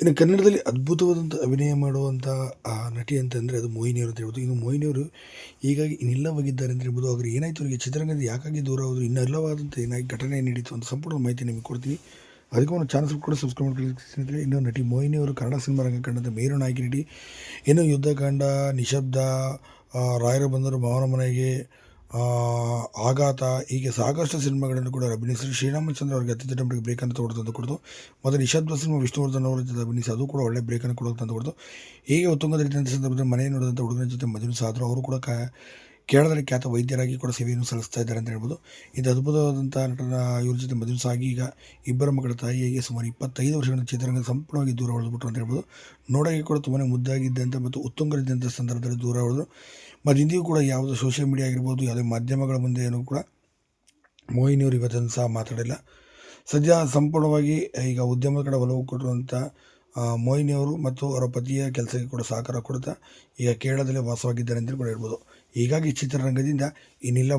ಇನ್ನು ಕನ್ನಡದಲ್ಲಿ ಅದ್ಭುತವಾದಂಥ ಅಭಿನಯ ಮಾಡುವಂಥ ನಟಿ ಅಂತಂದರೆ ಅದು ಮೋಹಿನಿಯವರು ಅಂತ ಹೇಳ್ಬೋದು. ಇನ್ನು ಮೋಹಿನಿಯವರು ಹೀಗಾಗಿ ಇನ್ನಿಲ್ಲವಾಗಿದ್ದಾರೆ ಅಂತ ಹೇಳ್ಬೋದು. ಅವ್ರಿಗೆ ಏನಾಯಿತು ಅವರಿಗೆ? ಚಿತ್ರರಂಗದ ಯಾಕಾಗಿ ದೂರ ಹೋದರು? ಇನ್ನಿಲ್ಲವಾದಂಥ ಏನಾಗಿ ಘಟನೆ ನಡೀತು ಅಂತ ಸಂಪೂರ್ಣ ಮಾಹಿತಿ ನಿಮಗೆ ಕೊಡ್ತೀನಿ. ಅದಕ್ಕೆ ಒಂದು ಚಾನ್ಸ್ ಕೂಡ ಸಬ್ಸ್ಕ್ರೈಬ್ ಮಾಡ್ಕೊಳ್ಳಿ ಇನ್ನು ನಟಿ ಮೋಹಿನಿಯವರು ಕನ್ನಡ ಸಿನಿಮಾ ರಂಗ ಕಂಡಂಥ ಮೇರು ನಾಯಕಿ ನಟಿ. ಏನು ಯುದ್ಧಕಾಂಡ, ನಿಶಬ್ದ ರಾಯರ ಬಂದರು ಮನೆಗೆ. ಆಘಾತ, ಹೀಗೆ ಸಾಕಷ್ಟು ಸಿನಿಮಾಗಳನ್ನು ಕೂಡ ಅಭಿನಯಿಸಿದ್ರು. ಶ್ರೀರಾಮಚಂದ್ರ ಅವರಿಗೆ ಅತಿ ದೊಡ್ಡ ಬ್ರೇಕ್ ಅಂತ ಕೊಡ್ತು. ತಂದು ಕೊಡ್ತು ಮತ್ತು ನಿಶಬ್ದ ಸಿನಿಮಾ ವಿಷ್ಣುವರ್ಧನ್ ಅವರ ಜೊತೆ ಅಭಿನಯಿಸಿ ಅದು ಕೂಡ ಒಳ್ಳೆ ಬ್ರೇಕನ್ನು ಕೊಡೋದು ತಂದು ಕೊಡ್ತು. ಹೀಗೆ ಉತ್ತುಂಗದಲ್ಲಿ ಸಂದರ್ಭದಲ್ಲಿ ಮನೆ ನೋಡಿದಂಥ ಹುಡುಗನ ಜೊತೆ ಮದುವೆ ಸಾದರು. ಅವರು ಕೂಡ ಕ ಕೇರಳದಲ್ಲಿ ಖ್ಯಾತ ವೈದ್ಯರಾಗಿ ಕೂಡ ಸೇವೆಯನ್ನು ಸಲ್ಲಿಸ್ತಾ ಇದ್ದಾರೆ ಅಂತ ಹೇಳ್ಬೋದು. ಇದು ಅದ್ಭುತವಾದಂಥ ನಟನ ಇವ್ರ ಜೊತೆ ಮದುವೆ ಈಗ ಇಬ್ಬರ ಮಕ್ಕಳ ತಾಯಿಯಾಗಿ ಸುಮಾರು ಇಪ್ಪತ್ತೈದು ವರ್ಷಗಳ ಚಿತ್ರರಂಗ ಸಂಪೂರ್ಣವಾಗಿ ದೂರ ಉಳಿದ್ಬಿಟ್ರು ಅಂತ ಹೇಳ್ಬೋದು. ನೋಡೋಕೆ ಕೂಡ ತುಂಬಾ ಮುದ್ದಾಗಿದ್ದಂಥ ಮತ್ತು ಉತ್ತುಂಗರಿದ್ದಂಥ ಸಂದರ್ಭದಲ್ಲಿ ದೂರ ಉಳಿದ್ರು ಮತ್ತು ಇಂದಿಗೂ ಕೂಡ ಯಾವುದೋ ಸೋಷಿಯಲ್ ಮೀಡಿಯಾ ಆಗಿರ್ಬೋದು, ಯಾವುದೇ ಮಾಧ್ಯಮಗಳ ಮುಂದೆ ಏನೂ ಕೂಡ ಮೋಹಿನಿಯವರು ಇವತ್ತನ್ನು ಸಹ ಮಾತಾಡಿಲ್ಲ. ಸದ್ಯ ಸಂಪೂರ್ಣವಾಗಿ ಈಗ ಉದ್ಯಮದ ಕಡೆ ಒಲವು ಕೊಟ್ಟಿರುವಂಥ ಮೋಹಿನಿಯವರು ಮತ್ತು ಅವರ ಪತಿಯ ಕೆಲಸಕ್ಕೆ ಕೂಡ ಸಹಕಾರ ಕೊಡುತ್ತಾ ಈಗ ಕೇರಳದಲ್ಲಿ ವಾಸವಾಗಿದ್ದಾರೆ ಅಂತೇಳಿ ಕೂಡ ಹೇಳ್ಬೋದು. ಹೀಗಾಗಿ ಚಿತ್ರರಂಗದಿಂದ ಇನ್ನಿಲ್ಲ